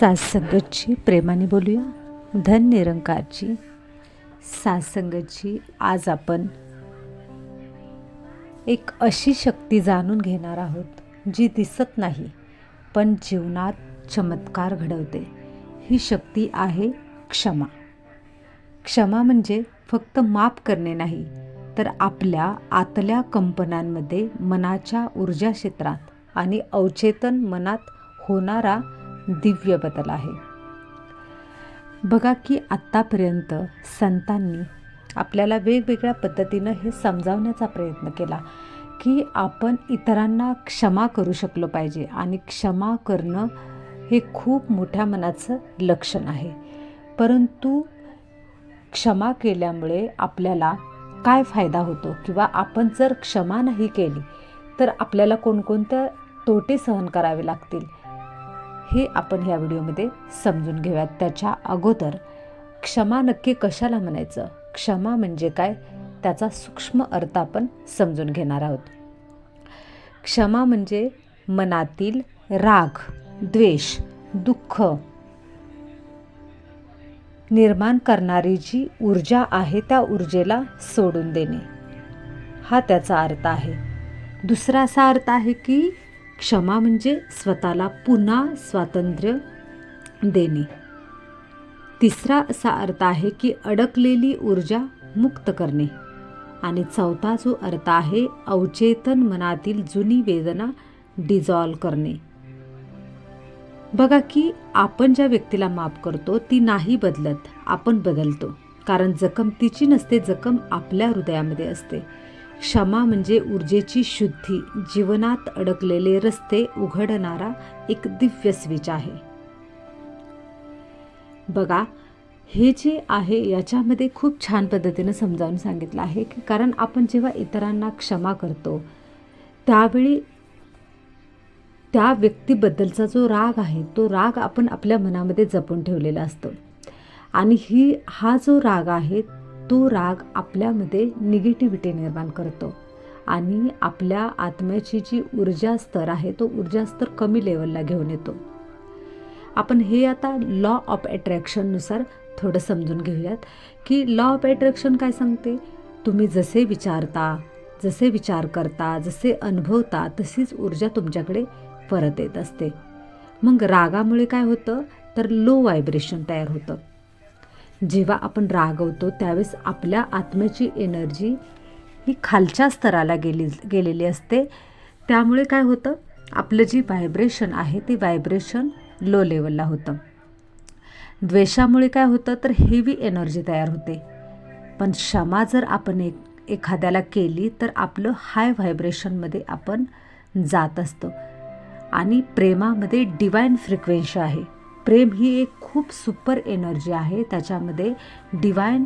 सासंगतची प्रेमाने बोलूया. धन निरंकारची सासंगतची आज आपण एक अशी शक्ती जाणून घेणार आहोत जी दिसत नाही पण जीवनात चमत्कार घडवते. ही शक्ती आहे क्षमा. क्षमा म्हणजे फक्त माफ करणे नाही तर आपल्या आतल्या कंपनांमध्ये मनाच्या ऊर्जा क्षेत्रात आणि अवचेतन मनात होणारा दिव्य बदल आहे. बघा की आत्तापर्यंत संतांनी आपल्याला वेगवेगळ्या पद्धतीनं हे समजावण्याचा प्रयत्न केला की आपण इतरांना क्षमा करू शकलो पाहिजे आणि क्षमा करणं हे खूप मोठ्या मनाचं लक्षण आहे. परंतु क्षमा केल्यामुळे आपल्याला काय फायदा होतो? किंवा आपण जर क्षमा नाही केली तर आपल्याला कोणकोणत्या तोटे सहन करावे लागतील? हे आपण ह्या व्हिडिओमध्ये समजून घेऊयात. त्याच्या अगोदर क्षमा नक्की कशाला म्हणायचं? क्षमा म्हणजे काय? त्याचा सूक्ष्म अर्थ आपण समजून घेणार आहोत. क्षमा म्हणजे मनातील राग द्वेष दुःख निर्माण करणारी जी ऊर्जा आहे त्या ऊर्जेला सोडून देणे. हा त्याचा अर्थ आहे. दुसरा असा अर्थ आहे की क्षमा म्हणजे स्वतःला पुन्हा स्वातंत्र्य देणे. तिसरा असा अर्थ आहे की अडकलेली ऊर्जा मुक्त करणे. आणि चौथा जो अर्थ आहे अवचेतन मनातील जुनी वेदना डिझॉल्व करणे. बघा की आपण ज्या व्यक्तीला माफ करतो ती नाही बदलत आपण बदलतो. कारण जखम तिची नसते जखम आपल्या हृदयामध्ये असते. क्षमा म्हणजे ऊर्जेची शुद्धी जीवनात अडकलेले रस्ते उघडणारा एक दिव्य स्विच आहे. बघा हे जे आहे याच्यामध्ये खूप छान पद्धतीनं समजावून सांगितलं आहे की कारण आपण जेव्हा इतरांना क्षमा करतो त्यावेळी त्या व्यक्तीबद्दलचा जो राग आहे तो राग आपण आपल्या मनामध्ये जपून ठेवलेला असतो. आणि ही हा जो राग आहे तो राग आपल्यामध्ये निगेटिव्हिटी निर्माण करतो. आणि आपल्या आत्म्याची जी ऊर्जा स्तर आहे तो ऊर्जा स्तर कमी लेवलला घेऊन येतो. आपण हे आता लॉ ऑफ अट्रॅक्शननुसार थोडं समजून घेऊयात की लॉ ऑफ अट्रॅक्शन काय सांगते? तुम्ही जसे विचारता जसे विचार करता जसे अनुभवता तशीच ऊर्जा तुमच्याकडे परत येत असते. मग रागामुळे काय होतं? तर लो व्हायब्रेशन तयार होतं. जेव्हा आपण रागवतो त्यावेळेस आपल्या आत्म्याची एनर्जी ही खालच्या स्तराला गेली गेलेली असते. त्यामुळे काय होतं? आपलं जी व्हायब्रेशन आहे ते व्हायब्रेशन लो लेवलला होतं. द्वेषामुळे काय होतं? तर हेवी एनर्जी तयार होते. पण क्षमा जर आपण एक एखाद्याला केली तर आपलं हाय व्हायब्रेशनमध्ये आपण जात असतो. आणि प्रेमामध्ये डिवाईन फ्रिक्वेन्सी आहे. प्रेम ही एक खूप सुपर एनर्जी आहे त्याच्यामध्ये डिवाईन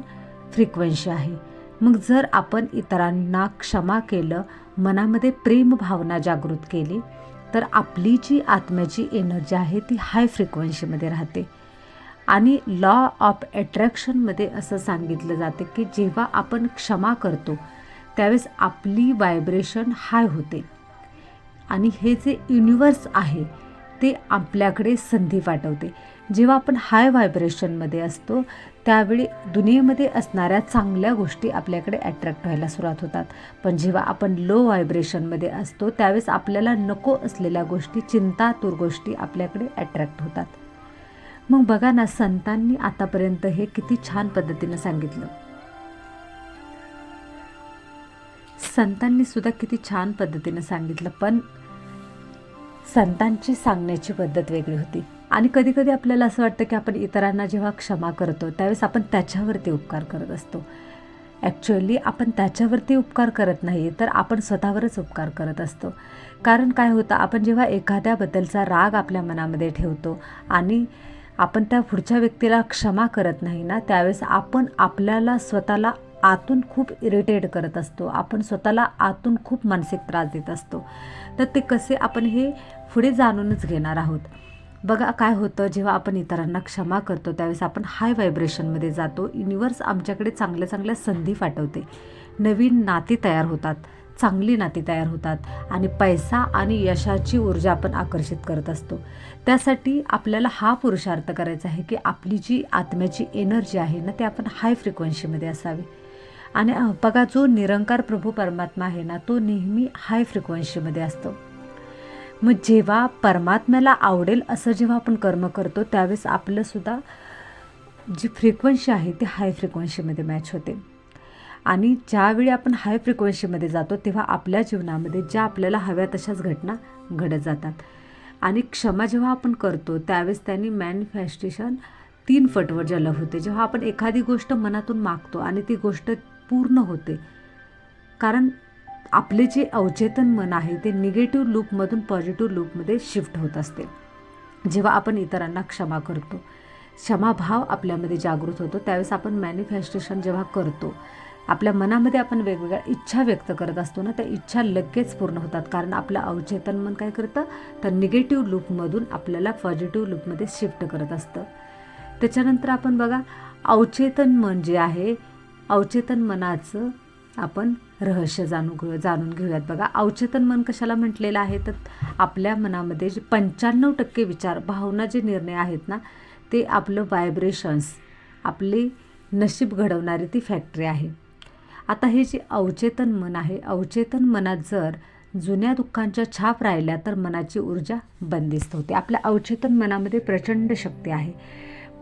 फ्रिक्वेन्सी आहे. मग जर आपण इतरांना क्षमा केलं मनामध्ये प्रेम भावना जागृत केली तर आपली जी आत्म्याची एनर्जी आहे ती हाय फ्रिक्वेन्सीमध्ये राहते. आणि लॉ ऑफ अट्रॅक्शनमध्ये असं सांगितलं जाते की जेव्हा आपण क्षमा करतो त्यावेळेस आपली व्हायब्रेशन हाय होते. आणि हे जे युनिवर्स आहे ते आपल्याकडे संधी पाठवते जेव्हा आपण हाय व्हायब्रेशनमध्ये असतो त्यावेळी दुनियेमध्ये असणाऱ्या चांगल्या गोष्टी आपल्याकडे अट्रॅक्ट व्हायला सुरुवात होतात. पण जेव्हा आपण लो व्हायब्रेशनमध्ये असतो त्यावेळेस आपल्याला नको असलेल्या गोष्टी चिंतातूर गोष्टी आपल्याकडे अट्रॅक्ट होतात. मग बघा ना संतांनी आतापर्यंत हे किती छान पद्धतीनं सांगितलं. संतांनी सुद्धा किती छान पद्धतीनं सांगितलं पण संतांची सांगण्याची पद्धत वेगळी होती. आणि कधी कधी आपल्याला असं वाटतं की आपण इतरांना जेव्हा क्षमा करतो त्यावेळेस आपण त्याच्यावरती उपकार करत असतो. ॲक्च्युअली आपण त्याच्यावरती उपकार करत नाही तर आपण स्वतःवरच उपकार करत असतो. कारण काय होतं आपण जेव्हा एखाद्याबद्दलचा राग आपल्या मनामध्ये ठेवतो आणि आपण त्या पुढच्या व्यक्तीला क्षमा करत नाही ना त्यावेळेस आपण आपल्याला स्वतःला आतून खूप इरिटेट करत असतो. आपण स्वतःला आतून खूप मानसिक त्रास देत असतो. तर ते कसे आपण हे पुढे जाणूनच घेणार आहोत. बघा काय होतं जेव्हा आपण इतरांना क्षमा करतो त्यावेळेस आपण हाय व्हायब्रेशनमध्ये जातो. युनिवर्स आमच्याकडे चांगल्या चांगल्या संधी पाठवते. नवीन नाती तयार होतात चांगली नाती तयार होतात आणि पैसा आणि यशाची ऊर्जा आपण आकर्षित करत असतो. त्यासाठी आपल्याला हा पुरुषार्थ करायचा आहे की आपली जी आत्म्याची एनर्जी आहे ना ती आपण हाय फ्रिक्वेन्सीमध्ये असावी. आणि बघा जो निरंकार प्रभू परमात्मा आहे ना तो नेहमी हाय फ्रिक्वेन्सीमध्ये असतो. मग जेव्हा परमात्म्याला आवडेल असं जेव्हा आपण कर्म करतो त्यावेळेस आपलंसुद्धा जी फ्रिक्वेन्सी आहे ती हाय फ्रिक्वेन्सीमध्ये मॅच होते. आणि ज्यावेळी आपण हाय फ्रिक्वेन्सीमध्ये जातो तेव्हा आपल्या जीवनामध्ये ज्या आपल्याला हव्या तशाच घटना घडत जातात. आणि क्षमा जेव्हा आपण करतो त्यावेळेस त्यांनी मॅनिफेस्टेशन तीन फटवर ज्याला होते जेव्हा आपण एखादी गोष्ट मनातून मागतो आणि ती गोष्ट पूर्ण होते. कारण आपले जे अवचेतन मन आहे ते निगेटिव्ह लूपमधून पॉझिटिव्ह लूपमध्ये शिफ्ट होत असते. जेव्हा आपण इतरांना क्षमा करतो क्षमाभाव आपल्यामध्ये जागृत होतो त्यावेळेस आपण मॅनिफेस्टेशन जेव्हा करतो आपल्या मनामध्ये आपण वेगवेगळ्या इच्छा व्यक्त करत असतो ना त्या इच्छा लगेच पूर्ण होतात. कारण आपलं अवचेतन मन काय करतं? तर निगेटिव्ह लूपमधून आपल्याला पॉझिटिव्ह लूपमध्ये शिफ्ट करत असतं. त्याच्यानंतर आपण बघा अवचेतन मन जे आहे अवचेतन मनाचं आपण रहस्य जाणून घेऊ जाणून घेऊयात. बघा अवचेतन मन कशाला म्हटलेलं आहे? तर आपल्या मनामध्ये जे पंच्याण्णव टक्के विचार भावना जे निर्णय आहेत ना ते आपलं व्हायब्रेशन्स आपली नशीब घडवणारी ती फॅक्टरी आहे. आता हे जे अवचेतन मन आहे अवचेतन मनात जर जुन्या दुःखांच्या छाप राहिल्या तर मनाची ऊर्जा बंदिस्त होते. आपल्या अवचेतन मनामध्ये प्रचंड शक्ती आहे.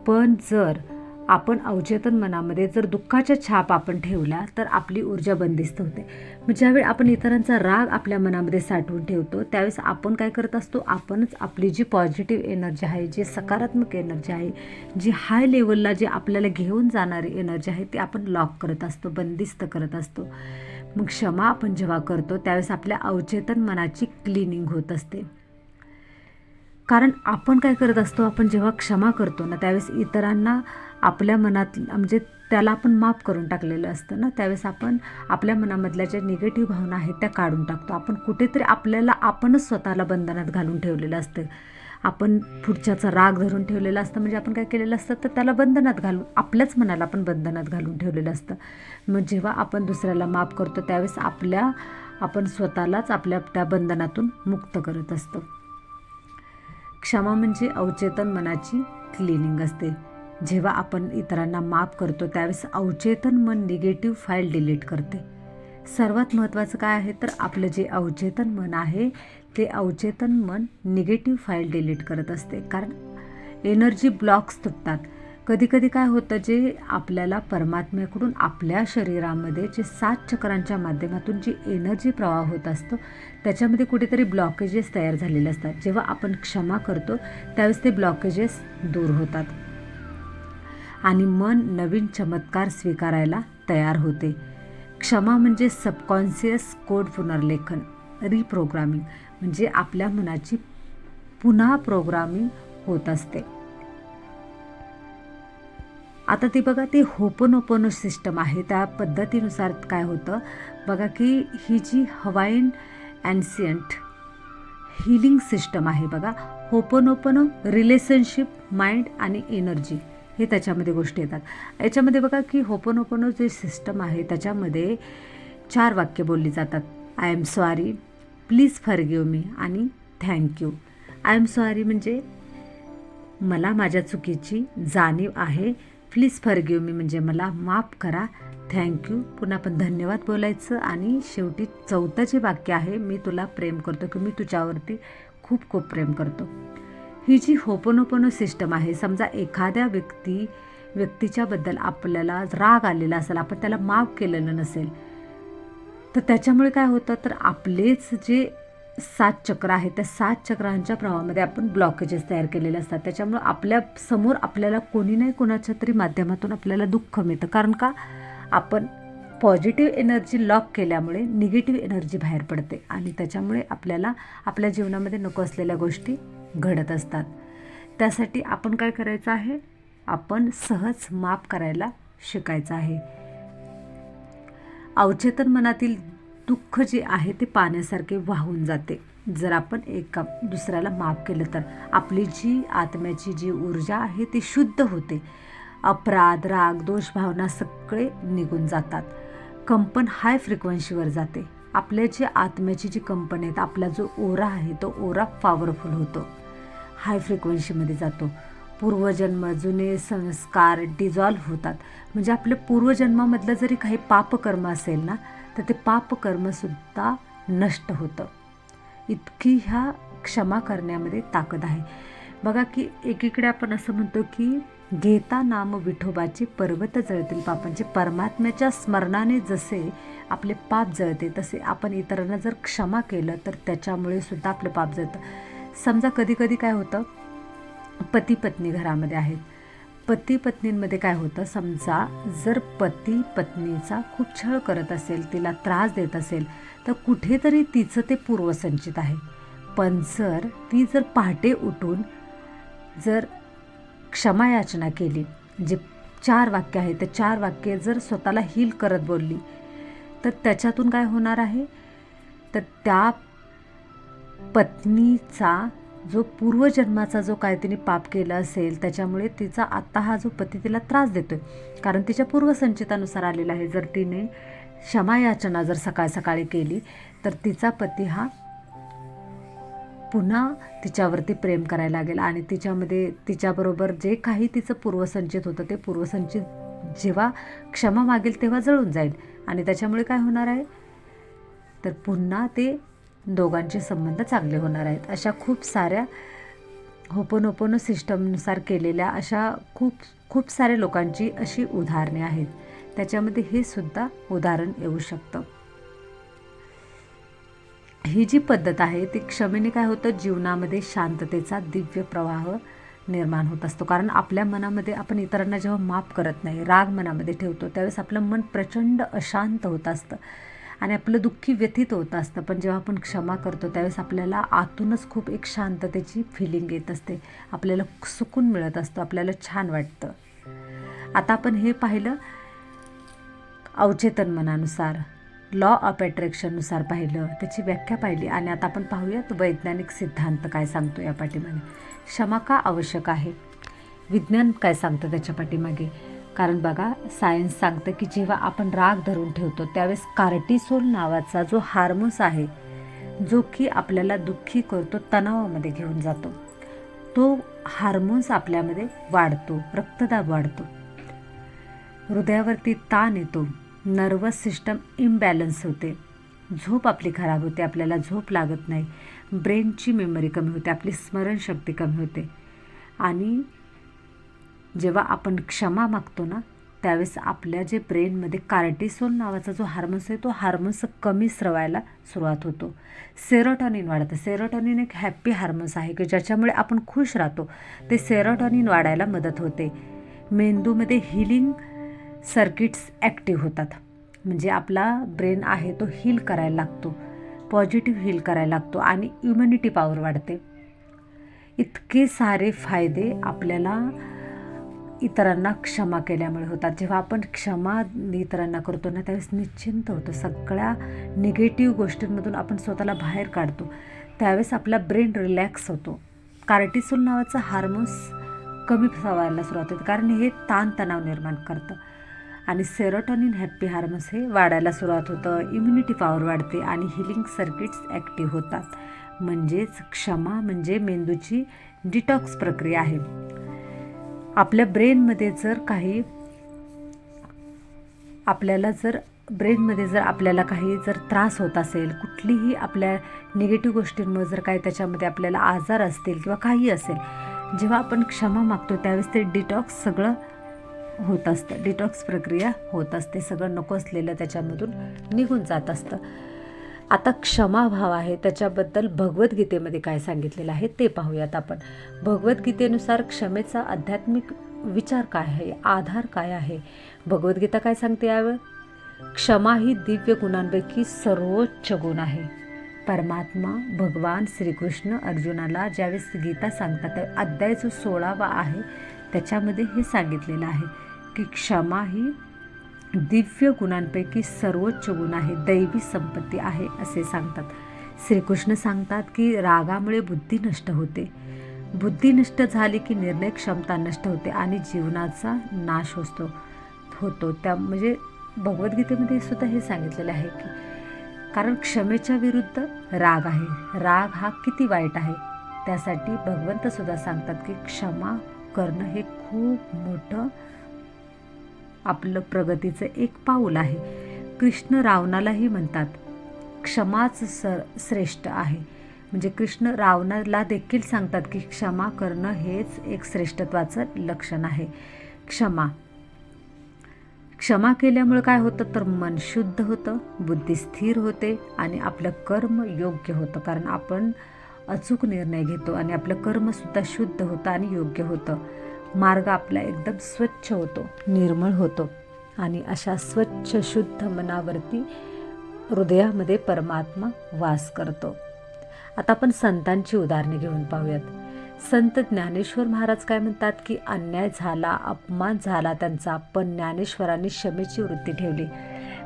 पण जर आपण अवचेतन मनामध्ये जर दुःखाच्या छाप आपण ठेवला तर आपली ऊर्जा बंदिस्त होते. मग ज्यावेळी आपण इतरांचा राग आपल्या मनामध्ये साठवून ठेवतो त्यावेळेस आपण काय करत असतो? आपणच आपली जी पॉझिटिव्ह एनर्जी आहे जी सकारात्मक एनर्जी आहे जी हाय लेवलला जी आपल्याला घेऊन जाणारी एनर्जी आहे ती आपण लॉक करत असतो बंदिस्त करत असतो. मग क्षमा आपण जेव्हा करतो त्यावेळेस आपल्या अवचेतन मनाची क्लिनिंग होत असते. कारण आपण काय करत असतो? आपण जेव्हा क्षमा करतो ना त्यावेळेस इतरांना आपल्या मनात म्हणजे त्याला आपण माफ करून टाकलेलं असतं ना. त्यावेळेस आपण आपल्या मनामधल्या ज्या निगेटिव्ह भावना आहेत त्या काढून टाकतो. आपण कुठेतरी आपल्याला आपणच स्वतःला बंधनात घालून ठेवलेलं असतं. आपण पुढच्याचा राग धरून ठेवलेला असतं. म्हणजे आपण काय केलेलं असतं तर त्याला बंधनात घालून आपल्याच मनाला आपण बंधनात घालून ठेवलेलं असतं. मग जेव्हा आपण दुसऱ्याला माफ करतो त्यावेळेस आपल्या आपण स्वतःलाच आपल्या त्या बंधनातून मुक्त करत असतो. क्षमा म्हणजे अवचेतन मनाची क्लिनिंग असते. जेव्हा आपण इतरांना माफ करतो त्यावेळेस अवचेतन मन निगेटिव्ह फाईल डिलीट करते. सर्वात महत्त्वाचं काय आहे? तर आपलं जे अवचेतन मन आहे ते अवचेतन मन निगेटिव्ह फाईल डिलीट करत असते. कारण एनर्जी ब्लॉक्स तुटतात. कधीकधी काय होतं जे आपल्याला परमात्म्याकडून आपल्या शरीरामध्ये जे सात चक्रांच्या माध्यमातून जी एनर्जी प्रवाह होत असतो त्याच्यामध्ये कुठेतरी ब्लॉकेजेस तयार झालेले असतात. जेव्हा आपण क्षमा करतो त्यावेळेस ते ब्लॉकेजेस दूर होतात. आणि मन नवीन चमत्कार स्वीकारायला तयार होते. क्षमा म्हणजे सबकॉन्शियस कोड पुनर्लेखन रिप्रोग्रामिंग म्हणजे आपल्या मनाची पुन्हा प्रोग्रामिंग होत असते. आता ती बघा ती होपनोपनो सिस्टम आहे. त्या पद्धतीनुसार काय होतं? बघा की ही जी हवाईन अँसियंट हिलिंग सिस्टम आहे बघा. होपनोपनो रिलेशनशिप माइंड आणि एनर्जी हे त्याच्यामध्ये गोष्टी येतात. याच्यामध्ये बघा की होपन होपनो जे सिस्टम आहे त्याच्यामध्ये चार वाक्य बोलली जातात. I am sorry please forgive me आणि थँक्यू आय एम सॉरी म्हणजे मला माझ्या चुकीची जाणीव आहे. प्लीज फरगिव मी म्हणजे मला माफ करा. थँक्यू पुन्हा पण धन्यवाद बोलायचं आणि शेवटी चौथं जे वाक्य आहे मी तुला प्रेम करतो की मी तुझ्यावरती खूप खूप प्रेम करतो. ही जी होपनोपनो सिस्टम आहे समजा एखाद्या व्यक्ती व्यक्तीच्याबद्दल आपल्याला राग आलेला असेल आपण त्याला माफ केलेलं नसेल तर त्याच्यामुळे काय होतं? तर आपलेच जे सात चक्र आहेत त्या सात चक्रांच्या प्रवाहामध्ये आपण ब्लॉकेजेस तयार केलेले असतात. त्याच्यामुळं आपल्यासमोर आपल्याला कोणी नाही कोणाच्या तरी माध्यमातून आपल्याला दुःख मिळतं. कारण का? आपण पॉझिटिव्ह एनर्जी लॉक केल्यामुळे निगेटिव्ह एनर्जी बाहेर पडते. आणि त्याच्यामुळे आपल्याला आपल्या जीवनामध्ये नको असलेल्या गोष्टी घडत असतात. त्यासाठी आपण काय करायचं आहे? आपण सहज माफ करायला शिकायचं आहे. अवचेतन मनातील दुःख जे आहे ते पाण्यासारखे वाहून जाते. जर आपण एका दुसऱ्याला माफ केलं तर आपली जी आत्म्याची जी ऊर्जा आहे ती शुद्ध होते. अपराध राग दोष भावना सगळे निघून जातात. कंपन हाय फ्रिक्वेन्सीवर जाते. आपल्या जी आत्म्याची जी कंपनी आहेत आपला जो ओरा आहे तो ओरा पॉवरफुल होतो. हाय फ्रिक्वेन्सीमध्ये जातो. पूर्वजन्म जुने संस्कार डिझॉल्व्ह होतात. म्हणजे आपल्या पूर्वजन्मामधलं जरी काही पापकर्म असेल ना तर ते पापकर्मसुद्धा नष्ट होतं. इतकी ह्या क्षमा करण्यामध्ये ताकद आहे. बघा की एकीकडे आपण असं म्हणतो की घेता नाम विठोबाचे पर्वत जळतील पापांचे. परमात्म्याच्या स्मरणाने जसे आपले पाप जळते तसे आपण इतरांना जर क्षमा केलं तर त्याच्यामुळे सुद्धा आपलं पाप जळतं. समजा कधी कधी काय होतं पती पत्नी घरामध्ये आहेत. पती पत्नींमध्ये काय होतं समजा जर पती पत्नीचा खूप छळ करत असेल तिला त्रास देत असेल तर कुठेतरी तिचं ते पूर्वसंचित आहे. पण जर ती जर पहाटे उठून जर क्षमायाचना केली जे चार वाक्य आहे ते चार वाक्य जर स्वतःला हील करत बोलली तर त्याच्यातून काय होणार आहे? तर त्या पत्नीचा जो पूर्वजन्माचा जो काय तिने पाप केला असेल त्याच्यामुळे तिचा आत्ता हा जो पती तिला त्रास देतोय. कारण तिच्या पूर्वसंचितानुसार आलेला आहे जर तिने क्षमायाचना जर सकाळ सकाळी केली तर तिचा पती हा पुन्हा तिच्यावरती प्रेम करायला लागेल आणि तिच्यामध्ये तिच्याबरोबर जे काही तिचं पूर्वसंचित होतं ते पूर्वसंचित जेव्हा क्षमा मागेल तेव्हा जळून जाईल. आणि त्याच्यामुळे काय होणार आहे? तर पुन्हा ते दोघांचे संबंध चांगले होणार आहेत. अशा खूप साऱ्या होपोनोपोनो सिस्टमनुसार केलेल्या अशा खूप खूप साऱ्या लोकांची अशी उदाहरणे आहेत. त्याच्यामध्ये हे सुद्धा उदाहरण येऊ शकतं. ही जी पद्धत आहे ती क्षमेने काय होतं? जीवनामध्ये शांततेचा दिव्य प्रवाह निर्माण होत असतो. कारण आपल्या मनामध्ये आपण इतरांना जेव्हा माफ करत नाही राग मनामध्ये ठेवतो त्यावेळेस आपलं मन प्रचंड अशांत होत असतं. आणि आपलं दुःखी व्यथित होत असतं. पण जेव्हा आपण क्षमा करतो त्यावेळेस आपल्याला आतूनच खूप एक शांततेची फिलिंग येत असते. आपल्याला सुकून मिळत असतं. आपल्याला छान वाटतं. आता आपण हे पाहिलं अवचेतन मनानुसार. लॉ ऑफ अट्रॅक्शननुसार पाहिलं. त्याची व्याख्या पाहिली आणि आता आपण पाहूयात वैज्ञानिक सिद्धांत काय सांगतो या पाठीमागे. क्षमा का आवश्यक आहे? विज्ञान काय सांगतं त्याच्या पाठीमागे? कारण बघा सायन्स सांगतं की जेव्हा आपण राग धरून ठेवतो त्यावेळेस कार्टिसोल नावाचा जो हार्मोन्स आहे जो की आपल्याला दुःखी करतो तणावामध्ये घेऊन जातो तो हार्मोन्स आपल्यामध्ये वाढतो रक्तदाब वाढतो. हृदयावरती ताण येतो नर्वस सिस्टम इम्बॅलन्स होते झोप आपली खराब होते आपल्याला झोप लागत नाही ब्रेनची मेमरी कमी होते आपली स्मरणशक्ती कमी होते आणि जेव्हा आपण क्षमा मागतो ना त्यावेळेस आपल्या जे ब्रेनमध्ये कार्टिसोल नावाचा जो हार्मोन्स आहे तो हार्मोन्स कमी स्रवायला सुरुवात होतो. सेरोटॉनिन वाढतं. सेरोटॉनिन एक हॅप्पी हार्मोन्स आहे की ज्याच्यामुळे आपण खुश राहतो. ते सेरोटॉनिन वाढायला मदत होते. मेंदूमध्ये हिलिंग सर्किट्स ॲक्टिव्ह होतात. म्हणजे आपला ब्रेन आहे तो हील करायला लागतो. पॉझिटिव्ह हील करायला लागतो आणि इम्युनिटी पॉवर वाढते. इतके सारे फायदे आपल्याला इतरांना क्षमा केल्यामुळे होतात. जेव्हा आपण क्षमा इतरांना करतो ना त्यावेळेस निश्चिंत होतो. सगळ्या निगेटिव्ह गोष्टींमधून आपण स्वतःला बाहेर काढतो. त्यावेळेस आपला ब्रेन रिलॅक्स होतो. कार्टिसोल नावाचं हार्मोन्स कमी व्हायला सुरुवात होते. कारण हे ताणतणाव निर्माण करतं. आणि सेरोटॉनिन हॅप्पी हार्मोन्स हे वाढायला सुरुवात होतं. इम्युनिटी पॉवर वाढते आणि हिलिंग सर्किट्स ॲक्टिव्ह होतात. म्हणजेच क्षमा म्हणजे मेंदूची डिटॉक्स प्रक्रिया आहे. आपल्या ब्रेनमध्ये जर काही आपल्याला जर ब्रेनमध्ये जर आपल्याला काही जर त्रास होत असेल कुठलीही आपल्या निगेटिव्ह गोष्टींमुळे जर काही त्याच्यामध्ये आपल्याला आजार असतील किंवा काही असेल जेव्हा आपण क्षमा मागतो त्यावेळेस ते डिटॉक्स सगळं होत असतं. डिटॉक्स प्रक्रिया होत असते. सगळं नको असलेलं त्याच्यामधून निघून जात असतं. आता क्षमाभाव आहे. त्याच्याबद्दल भगवद्गीतेमध्ये काय सांगितलेलं आहे ते पाहूयात आपण. भगवद्गीतेनुसार क्षमेचा आध्यात्मिक विचार काय आहे? आधार काय आहे? भगवद्गीता काय सांगते यावर? क्षमा ही दिव्य गुणांपैकी सर्वोच्च गुण आहे. परमात्मा भगवान श्रीकृष्ण अर्जुनाला ज्यावेळेस गीता सांगतात अध्याय जो सोळावा आहे. त्याच्यामध्ये हे सांगितलेलं आहे की क्षमा ही दिव्य गुणांपैकी सर्वोच्च गुण आहे दैवी संपत्ती आहे असे सांगतात. श्रीकृष्ण सांगतात की रागामुळे बुद्धी नष्ट होते. बुद्धी नष्ट झाली की निर्णय क्षमता नष्ट होते आणि जीवनाचा नाश होतो. होतो. त्या म्हणजे भगवद्गीतेमध्ये सुद्धा हे सांगितलेलं आहे की कारण क्षमेच्या विरुद्ध राग आहे. राग हा किती वाईट आहे? त्यासाठी भगवंतसुद्धा सांगतात की क्षमा करणं हे खूप मोठं आपलं प्रगतीचं एक पाऊल आहे. कृष्ण रावणालाही म्हणतात क्षमाच स श्रेष्ठ आहे. म्हणजे कृष्ण रावणाला देखील सांगतात की क्षमा करणं हेच एक श्रेष्ठत्वाचं लक्षण आहे. क्षमा. क्षमा केल्यामुळे काय होतं? तर मन शुद्ध होतं बुद्धी स्थिर होते आणि आपलं कर्म योग्य होतं. कारण आपण अचूक निर्णय घेतो आणि आपलं कर्मसुद्धा शुद्ध होतं आणि योग्य होतं. मार्ग आपला एकदम स्वच्छ होतो निर्मळ होतो आणि अशा स्वच्छ शुद्ध मनावरती हृदयामध्ये परमात्मा वास करतो. आता आपण संतांची उदाहरणे घेऊन पाहूयात. संत ज्ञानेश्वर महाराज काय म्हणतात की अन्याय झाला अपमान झाला त्यांचा पण ज्ञानेश्वरांनी क्षमेची वृत्ती ठेवली.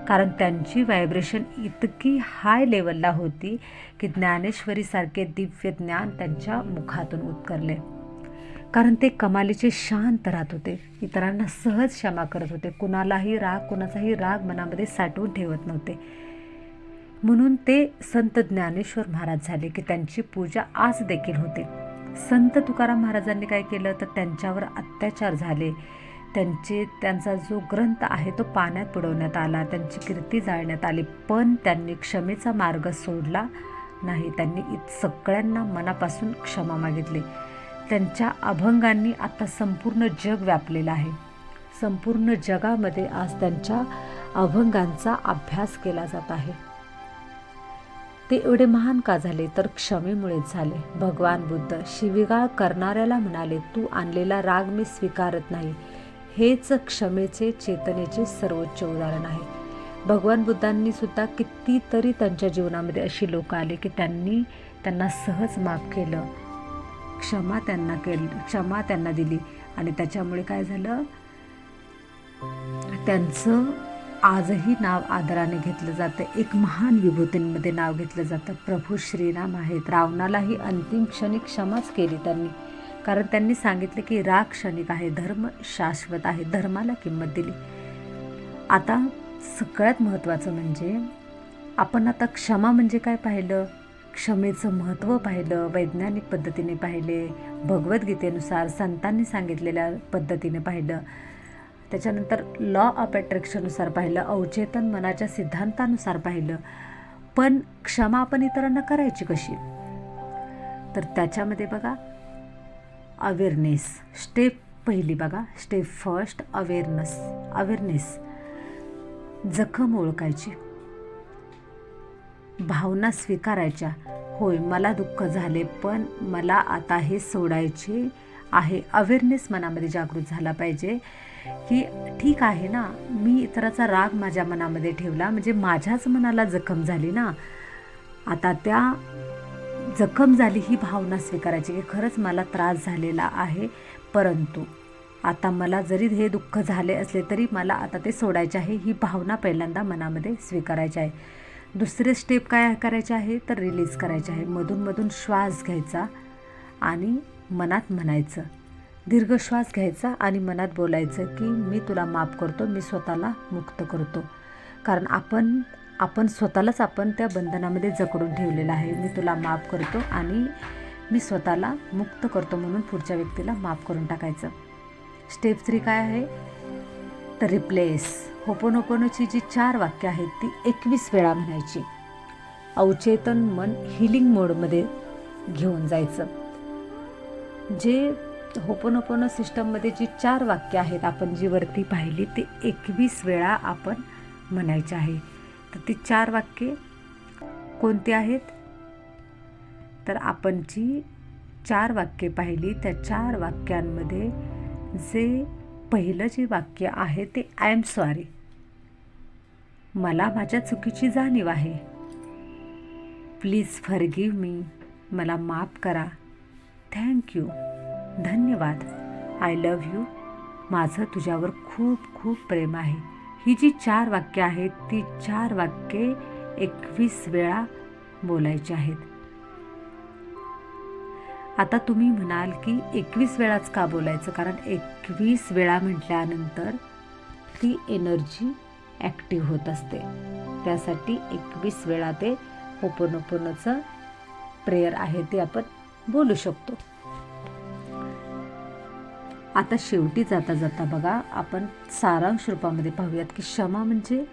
कारण त्यांची व्हायब्रेशन इतकी हाय लेवलला होती की ज्ञानेश्वरीसारखे दिव्य ज्ञान त्यांच्या मुखातून उत्करले. कारण ते कमालीचे शांत राहत होते. इतरांना सहज क्षमा करत होते. कुणालाही राग कुणाचाही राग मनामध्ये साठवून ठेवत नव्हते. म्हणून ते संत ज्ञानेश्वर महाराज झाले की त्यांची पूजा आज देखील होते. संत तुकाराम महाराजांनी काय केलं? तर त्यांच्यावर अत्याचार झाले. त्यांचे त्यांचा जो ग्रंथ आहे तो पाण्यात बुडवण्यात आला. त्यांची कीर्ती जाळण्यात आली. पण त्यांनी क्षमेचा मार्ग सोडला नाही. त्यांनी इत सगळ्यांना मनापासून क्षमा मागितली. त्यांच्या अभंगांनी आता संपूर्ण जग व्यापलेलं आहे. संपूर्ण जगामध्ये आज त्यांच्या अभंगांचा अभ्यास केला जात आहे. ते एवढे महान का झाले? तर क्षमेमुळेच झाले. भगवान बुद्ध शिविगाळ करणाऱ्याला म्हणाले तू आणलेला राग मी स्वीकारत नाही. हेच क्षमेचे चेतनेचे सर्वोच्च उदाहरण आहे. भगवान बुद्धांनी सुद्धा कितीतरी त्यांच्या जीवनामध्ये अशी लोक आले की त्यांनी त्यांना सहज माफ केलं. क्षमा त्यांना केली क्षमा त्यांना दिली. आणि त्याच्यामुळे काय झालं? त्यांचं आजही नाव आदराने घेतलं जातं. एक महान विभूतींमध्ये नाव घेतलं जातं. प्रभू श्रीराम आहेत. रावणालाही अंतिम क्षणी क्षमाच केली त्यांनी. कारण त्यांनी सांगितले की राग क्षणिक आहे धर्म शाश्वत आहे. धर्माला किंमत दिली. आता सगळ्यात महत्त्वाचं म्हणजे आपण आता क्षमा म्हणजे काय पाहिलं? क्षमेचं महत्त्व पाहिलं वैज्ञानिक पद्धतीने पाहिले भगवद्गीतेनुसार संतांनी सांगितलेल्या पद्धतीने पाहिलं. त्याच्यानंतर लॉ ऑफ अट्रॅक्शननुसार पाहिलं अवचेतन मनाच्या सिद्धांतानुसार पाहिलं. पण क्षमा आपण इतरांना करायची कशी? तर त्याच्यामध्ये बघा अवेअरनेस स्टेप पहिली बघा स्टेप फर्स्ट अवेअरनेस अवेअरनेस जखम ओळखायची. भावना स्वीकारायच्या. होय मला दुःख झाले पण मला आता हे सोडायचे आहे. अवेअरनेस मनामध्ये जागृत झाला पाहिजे की ठीक आहे ना मी इतराचा राग माझ्या मनामध्ये ठेवला म्हणजे माझ्याच मनाला जखम झाली ना. आता त्या जखम झाली ही भावना स्वीकारायची की खरंच मला त्रास झालेला आहे परंतु आता मला जरी हे दुःख झाले असले तरी मला आता ते सोडायचे आहे ही भावना पहिल्यांदा मनामध्ये स्वीकारायची आहे. दुसरे स्टेप काय करायचे आहे? तर रिलीज करायचे आहे. मधून श्वास घ्यायचा आणि मनात म्हणायचं. दीर्घ श्वास घ्यायचा आणि मनात बोलायचं की मी तुला माफ करतो मी स्वतःला मुक्त करतो. कारण आपण आपण स्वतःलाच आपण त्या बंधनामध्ये जकडून ठेवलेलं आहे. मी तुला माफ करतो आणि मी स्वतःला मुक्त करतो म्हणून पुढच्या व्यक्तीला माफ करून टाकायचं. स्टेप थ्री काय आहे? रिप्लेस होपोनोपोनोची जी चार वाक्य आहेत ती एकवीस वेळा म्हणायची. अवचेतन मन हिलिंग मोडमध्ये घेऊन जायचं. जे होपोनोपोनो सिस्टममध्ये जी चार वाक्य आहेत आपण जी वरती पाहिली ती एकवीस वेळा आपण म्हणायची आहे. तर ती चार वाक्ये कोणती आहेत? तर आपण जी चार वाक्ये पाहिली त्या चार वाक्यांमध्ये जे पहिलं जे वाक्य आहे ते आय एम सॉरी मला माझ्या चुकीची जाणीव आहे. प्लीज फरगिव्ह मी मला माफ करा. थँक्यू धन्यवाद. आय लव्ह यू माझं तुझ्यावर खूप खूप प्रेम आहे. ही जी चार वाक्य आहेत ती चार वाक्ये एकवीस वेळा बोलायची आहेत. आता तुम्ही म्हणाल की एकवीस वेळाच का बोलायचं? कारण एकवीस वेळा म्हटल्यानंतर ती एनर्जी ॲक्टिव्ह होत असते. त्यासाठी एकवीस वेळा ते ओपोनोपोनोचं प्रेयर आहे ते आपण बोलू शकतो. आता शेवटी जाता जाता बघा आपण सारांश रूपामध्ये पाहूयात की क्षमा म्हणजे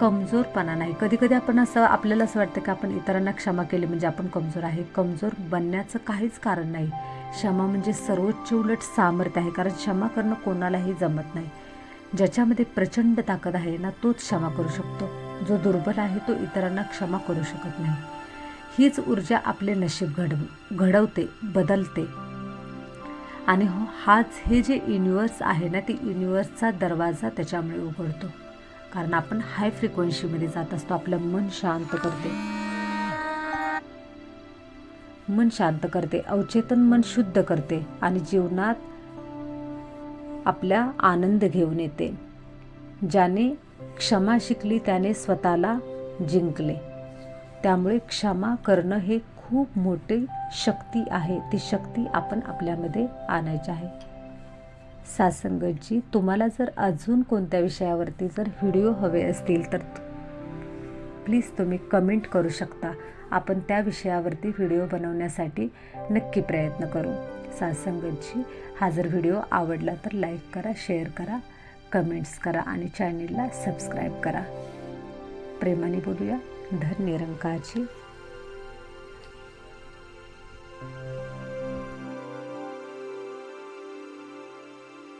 कमजोरपणा नाही. कधी कधी आपण असं आपल्याला असं वाटतं की आपण इतरांना क्षमा केली म्हणजे आपण कमजोर आहे. कमजोर बनण्याचं काहीच कारण नाही. क्षमा म्हणजे सर्वोच्च उलट सामर्थ्य आहे कारण क्षमा करणं कोणालाही जमत नाही. ज्याच्यामध्ये प्रचंड ताकद आहे ना तोच क्षमा करू शकतो. जो दुर्बल आहे तो इतरांना क्षमा करू शकत नाही. हीच ऊर्जा आपले नशीब घडव घडवते बदलते. आणि हो हाच हे जे युनिवर्स आहे ना ते युनिवर्सचा दरवाजा त्याच्यामुळे उघडतो. कारण आपण हाय फ्रिक्वेन्सीमध्ये जात असतो. आपलं मन शांत करते. मन शांत करते. अवचेतन मन शुद्ध करते. आणि जीवनात आपल्या आनंद घेऊन येते. ज्याने क्षमा शिकली त्याने स्वतःला जिंकले. त्यामुळे क्षमा करणं हे खूप मोठी शक्ती आहे. ती शक्ती आपण आपल्यामध्ये आणायची आहे. सासंगतजी तुम्हाला जर अजून कोणत्या विषयावरती जर व्हिडिओ हवे असतील तर प्लीज तुम्ही कमेंट करू शकता. आपण त्या विषयावरती व्हिडिओ बनवण्यासाठी नक्की प्रयत्न करू. सासंगतजी हा जर व्हिडिओ आवडला तर लाईक करा शेअर करा कमेंट्स करा आणि चॅनेलला सबस्क्राईब करा. प्रेमाने बोलूया. धन निरंकाची